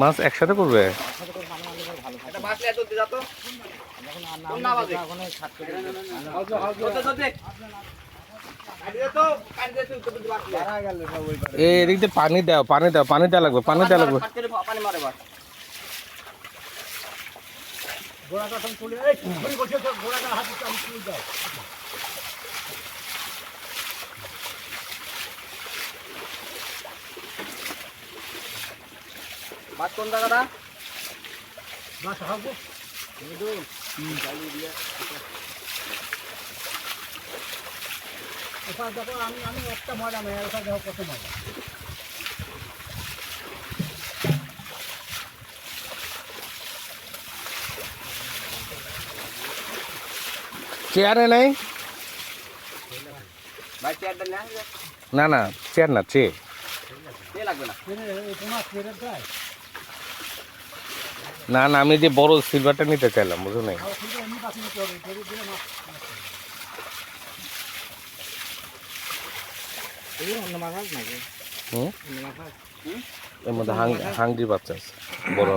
মাছ। একসাথে করবে? একটা বাস লাগে দুধ দিয়ে যা তো। কোন না বাজে? দুধ দে, দুধ দে। কাটি দে তো, কাটি দে তুই, দুধ দিয়ে বাস লাগে। এই এদিক দিয়ে দেওয়া লাগবে ফাট করে পানি মারে বাস। বাস কোন জায়গাটা চেয়ারে নাই? ভাই চেয়ারটা না না চেয়ার না চে কে লাগবে না। না না, আমি যে বড় সিলভারটা নিতে চাইলাম বুঝো নাই? এর মধ্যে হাঙ্গি বাচ্চা আছে, বড়।